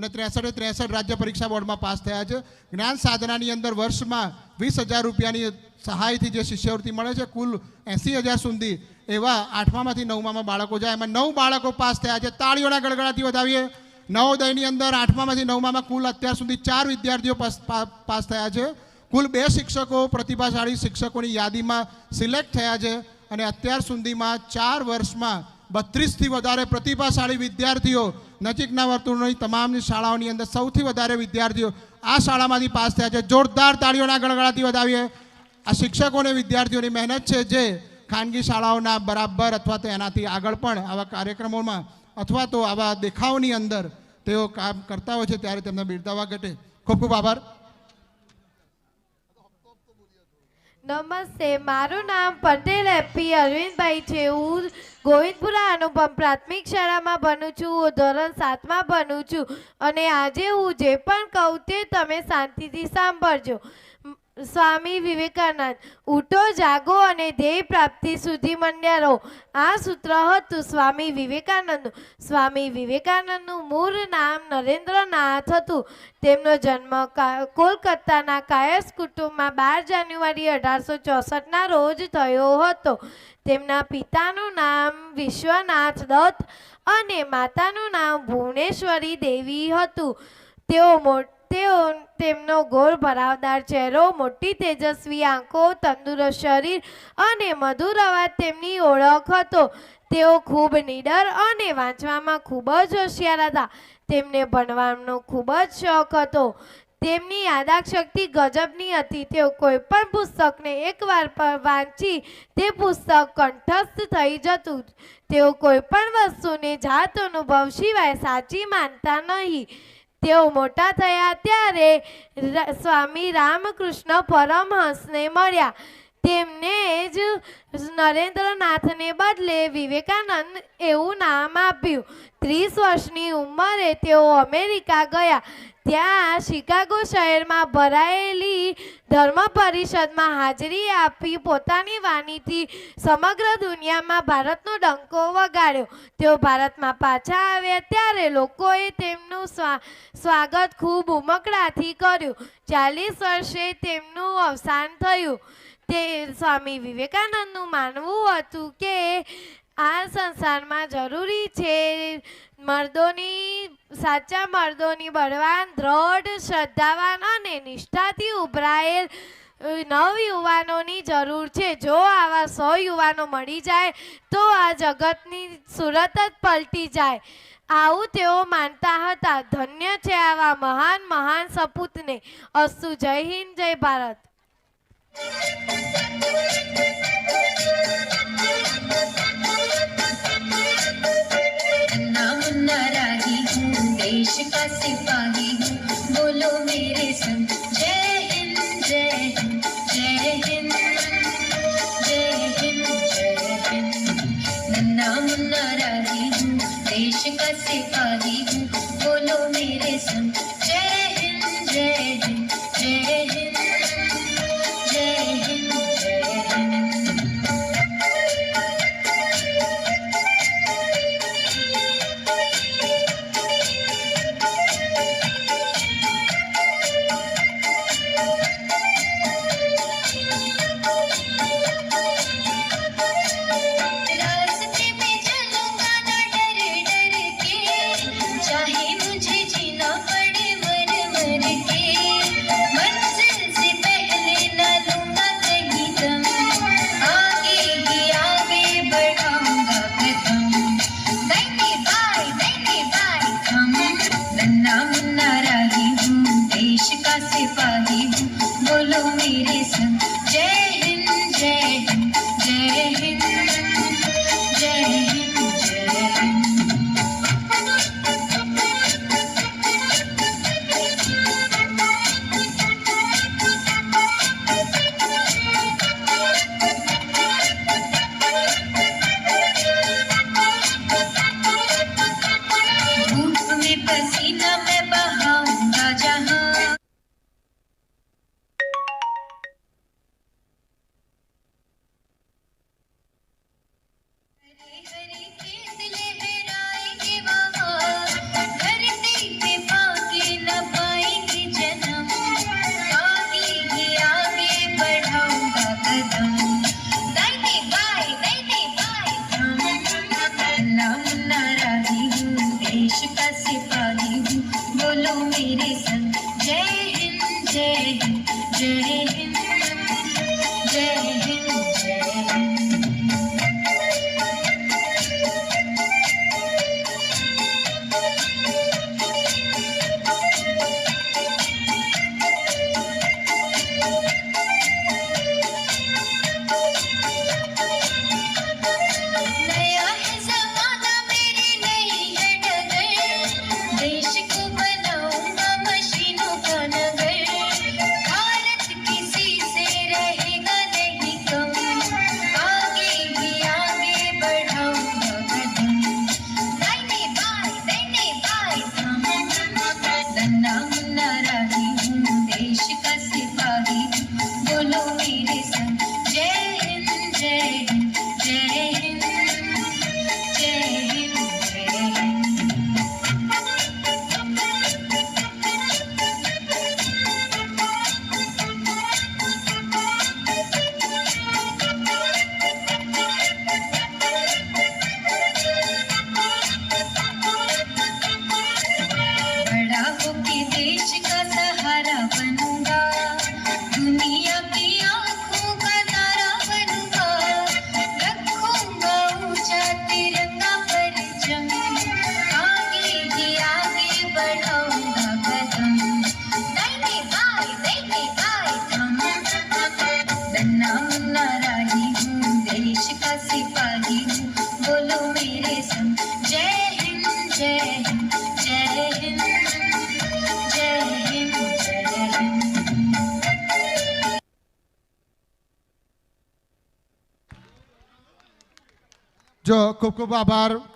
અને ત્રેસઠે ત્રેસઠ રાજ્ય પરીક્ષા બોર્ડમાં પાસ થયા છે. જ્ઞાન સાધનાની અંદર વર્ષમાં વીસ હજાર રૂપિયાની સહાયથી જે શિષ્યવૃત્તિ મળે છે, કુલ એંસી હજાર સુધી એવા આઠમામાંથી નવમામાં બાળકો જાય. એમાં નવ બાળકો પાસ થયા છે. તાળીઓના ગડગડાથી વધાવીએ. નવોદયની અંદર આઠમામાંથી નવમામાં કુલ અત્યાર સુધી ચાર વિદ્યાર્થીઓ પાસ થયા છે. કુલ બે શિક્ષકો પ્રતિભાશાળી શિક્ષકોની યાદીમાં સિલેક્ટ થયા છે અને અત્યાર સુધીમાં ચાર વર્ષમાં બત્રીસથી વધારે પ્રતિભાશાળી વિદ્યાર્થીઓ નજીકના વર્તુળની તમામ શાળાઓની અંદર સૌથી વધારે વિદ્યાર્થીઓ આ શાળામાંથી પાસ થયા છે. જોરદાર તાળીઓના ગણગણાથી વધાવીએ. આ શિક્ષકોને વિદ્યાર્થીઓની મહેનત છે જે ખાનગી શાળાઓના બરાબર અથવા તો એનાથી આગળ પણ આવા કાર્યક્રમોમાં અથવા તો આવા દેખાવની અંદર તેઓ કામ કરતા હોય છે, ત્યારે તેમને બિરદાવવા ઘટે. ખૂબ ખૂબ આભાર. નમસ્તે, મારું નામ પટેલ એપી અરવિંદભાઈ છે. હું ગોવિંદપુરા અનુપમ પ્રાથમિક શાળામાં ભણું છું. હું ધોરણ સાતમાં ભણું છું. અને આજે હું જે પણ કહું તે તમે શાંતિથી સાંભળજો. સ્વામી વિવેકાનંદ, ઉઠો, જાગો અને ધ્યેય પ્રાપ્તિ સુધી મંડ્યા રહો. આ સૂત્ર હતું સ્વામી વિવેકાનંદનું. સ્વામી વિવેકાનંદનું મૂળ નામ નરેન્દ્રનાથ હતું. તેમનો જન્મ કોલકાતાના કાયસ કુટુંબમાં બાર જાન્યુઆરી અઢારસો ચોસઠના રોજ થયો હતો. તેમના પિતાનું નામ વિશ્વનાથ દત્ત અને માતાનું નામ ભુવનેશ્વરી દેવી હતું. તેઓ તેઓ તેમનો ગોળ ભરાવદાર ચહેરો, મોટી તેજસ્વી આંખો, તંદુરસ્ત શરીર અને મધુર અવાજ તેમની ઓળખ હતો. તેઓ ખૂબ નીડર અને વાંચવામાં ખૂબ જ હોશિયાર હતા. તેમને ભણવાનો ખૂબ જ શોખ હતો. તેમની યાદાશક્તિ ગજબની હતી. તેઓ કોઈ પણ પુસ્તકને એકવાર પણ વાંચી તે પુસ્તક કંઠસ્થ થઈ જતું. તેઓ કોઈ પણ વસ્તુને જાત અનુભવ સિવાય સાચી માનતા નહીં. તેઓ મોટા થયા ત્યારે સ્વામી રામકૃષ્ણ પરમહંસને મળ્યા. તેમને જ નરેન્દ્રનાથને બદલે વિવેકાનંદ એવું નામ આપ્યું. ત્રીસ વર્ષની ઉંમરે તેઓ અમેરિકા ગયા. ત્યાં શિકાગો શહેરમાં ભરાયેલી ધર્મ પરિષદમાં હાજરી આપી પોતાની વાણીથી સમગ્ર દુનિયામાં ભારતનો ડંકો વગાડ્યો. તેઓ ભારતમાં પાછા આવ્યા ત્યારે લોકોએ તેમનું સ્વા, સ્વાગત ખૂબ ઉમકડાથી કર્યું. ચાલીસ વર્ષે તેમનું અવસાન થયું. તે સ્વામી વિવેકાનંદનું માનવું હતું કે આ સંસારમાં જરૂરી છે મર્દોની, સાચા મર્દોની બળવાન, દ્રઢ, શ્રદ્ધાવાન અને નિષ્ઠાથી ઉભરાયેલ નવ નવયુવાનોની જરૂર છે. જો આવા સો યુવાનો મળી જાય, તો આ જગતની સુરત જ પલટી જાય. આવું તેઓ માનતા હતા. ધન્ય છે આવા મહાન મહાન સપૂતને. અસ્તુ જય હિન્દ, જય ભારત. का सिपाही हूँ बोलो मेरे संग जय हिंद जय हिंद जय हिंद जय हिंद जय हिंद नन्ना मुन्ना राही हूँ देश का सिपाही हूँ बोलो मेरे संग देश का सिपाही बोलो मेरे संग जय हिंद जय हिंद जय हिंद जय हिंद जय हिंद में पस लो मेरे संग जय हिंद जय हिंद जय हिंद जय हिंद जय हिंद सहारा बन Jo, cocô babar.